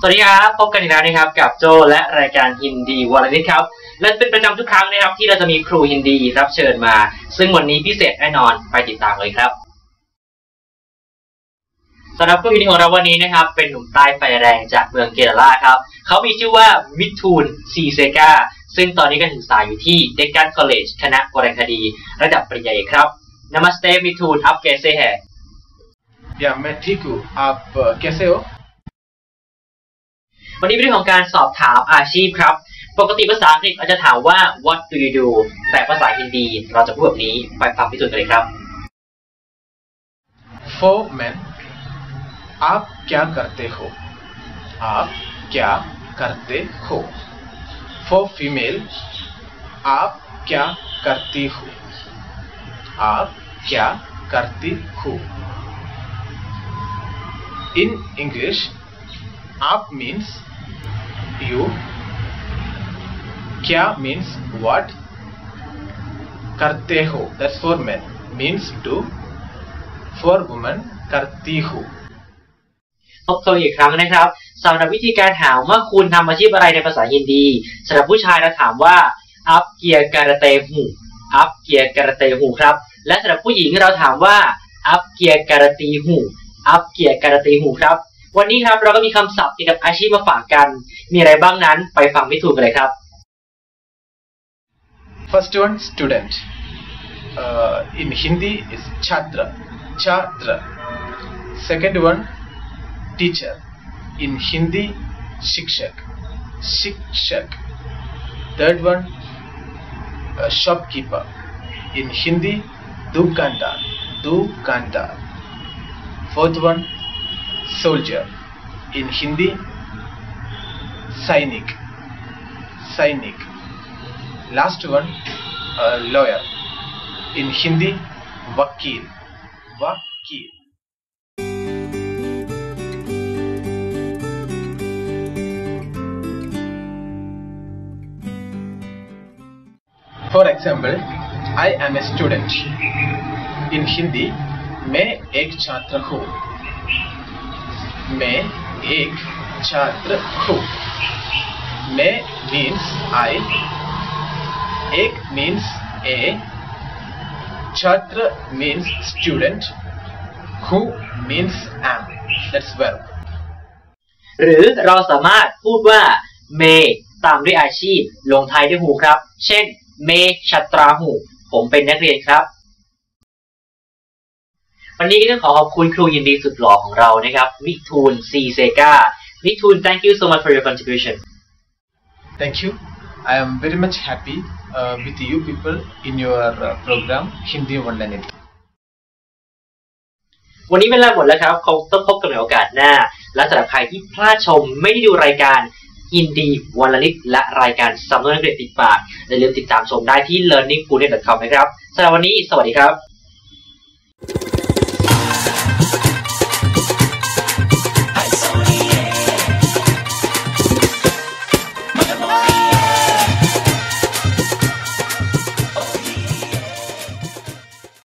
สวัสดีครับ พบกันอีกแล้วนะครับกับโจและรายการฮินดีวันนี้ครับ และเป็นประจำทุกครั้งนะครับที่เราจะมีครูฮินดีรับเชิญมา ซึ่งวันนี้พิเศษแน่นอนไปติดตามเลยครับสำหรับครูฮินดีของเราวันนี้นะครับ เป็นหนุ่มใต้ไฟแรงจากเมืองเกลาครับ เขามีชื่อว่ามิทูนซีเซกาซึ่งตอนนี้ก็ศึกษาอยู่ที่เดกันคอลเลจคณะวรรณคดี ระดับปริญญาเอกครับนามัสเตมิทูนอัพเกเซแฮยาเมทิกูอัพเกเซโอ วันนี้เป็นเรื่องของการสอบถามอาชีพครับ ปกติภาษาอังกฤษเราจะถามว่า what do you do แต่ภาษาฮินดีเราจะพูดแบบนี้ ไปฟังพิสูจน์กันเลยครับ For men आप क्या करते हो आप क्या करते हो For female आप क्या करती हो आप क्या करती हो In English आप means you kya means what karte ho that's for men means do for women karti ho ทบทวนอีกครั้งนะครับสำหรับวิธีการถามว่าคุณทำอาชีพอะไรในภาษาฮินดีสำหรับผู้ชายเราถามว่าอัพเกียร์การเตหูอัพเกียร์การเตหูครับ และสำหรับผู้หญิงเราถามว่าอัพเกียร์การตีหูอัพเกียร์การตีหูครับ วันนี้ครับเราก็มีคำศัพท์เกี่ยวกับอาชีพมาฝากกัน มีอะไรบ้างนั้นไปฟังพิสูจน์กันเลยครับ First one student. Uh, in Hindi is chhatra. Chhatra. Second one teacher. In Hindi shikshak. Shikshak. Third one uh, shopkeeper. In Hindi dukandar. Dukandar. Fourth one soldier. In Hindi sainik. Sainik. Last one, uh, lawyer. In Hindi, wakil. Wakil. For example, I am a student. In Hindi, मैं एक छात्र हूँ मैं एक छात्र हूँ मैं means I एक means a chhatra means student who means am that's verb หรือเราสามารถพูดว่าเมตามด้วยอาชีพ ลงท้ายด้วยหูครับ เช่น เมชัตราหู ผมเป็นนักเรียนครับ วันนี้ก็ต้องขอขอบคุณครูยินดีสุดหล่อของเรานะครับวิทูลซีเซกาวิทูล thank you so much for your contribution thank you i am very much happy uh, with you people in your uh, program hindi one line วันนี้เวลาหมดแล้วครับคงต้องพบกันในโอกาสหน้า และสำหรับใครที่พลาดชมไม่ได้ดูรายการอินดีวันละนิดและรายการสำนวนนักเรียนติดปากอย่าลืมติดตามชมได้ที่ learningfoodnet.com นะครับสำหรับวันนี้ สวัสดีครับ